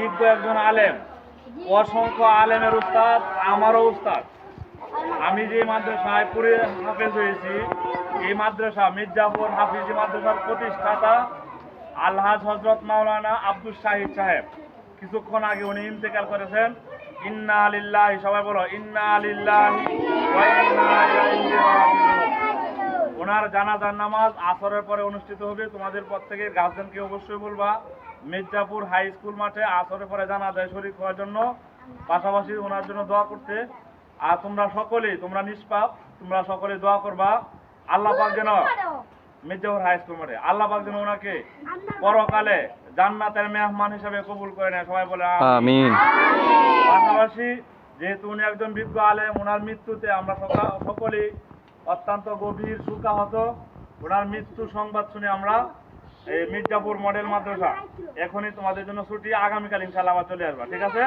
বিজ্ঞ একজন আলেম, অসংখ্য আলেমের উস্তাদ, আমারও উস্তাদ। আমি যে মাদ্রাসায় পুরে হাফেজ হয়েছি, এই মাদ্রাসা মির্জাপুর হাফিজি মাদ্রাসার প্রতিষ্ঠাতা আলহাজ হজরত মাওলানা আব্দুল শাহিদ সাহেব। কিছুক্ষণ আগে উনি ইন্তেকাল করেছেন। ইন্না আলিল্লাহি সবাই বলো, ইন্না আলিল্লাহি ওনার জানাজার নামাজ আসরের পরে অনুষ্ঠিত হবে। তোমাদের পর থেকে গার্জেনকে অবশ্যই বলবা মির্জাপুর হাই স্কুল মাঠে আসরের পরে জানাজায় শরীর হওয়ার জন্য পাশাপাশি ওনার জন্য দোয়া করতে। আর তোমরা সকলেই তোমরা নিষ্পাপ তোমরা সকলে দোয়া করবা। আল্লাহ পাক যেন মির্জাপুর হাই স্কুল মাঠে আল্লাহ পাক যেন ওনাকে পরকালে জান্নাতের মেহমান হিসেবে কবুল করে নেয়। সবাই বলে আমিন। পাশাপাশি যেহেতু উনি একজন বিজ্ঞ আলেম ওনার মৃত্যুতে আমরা সকা- সকলেই অত্যন্ত গভীর শোকাহত ওনার মৃত্যু সংবাদ শুনে আমরা এই মির্জাপুর মডেল মাদ্রাসা এখনই তোমাদের জন্য ছুটি। আগামীকাল ইনশাল্লাহ আবার চলে আসবা, ঠিক আছে?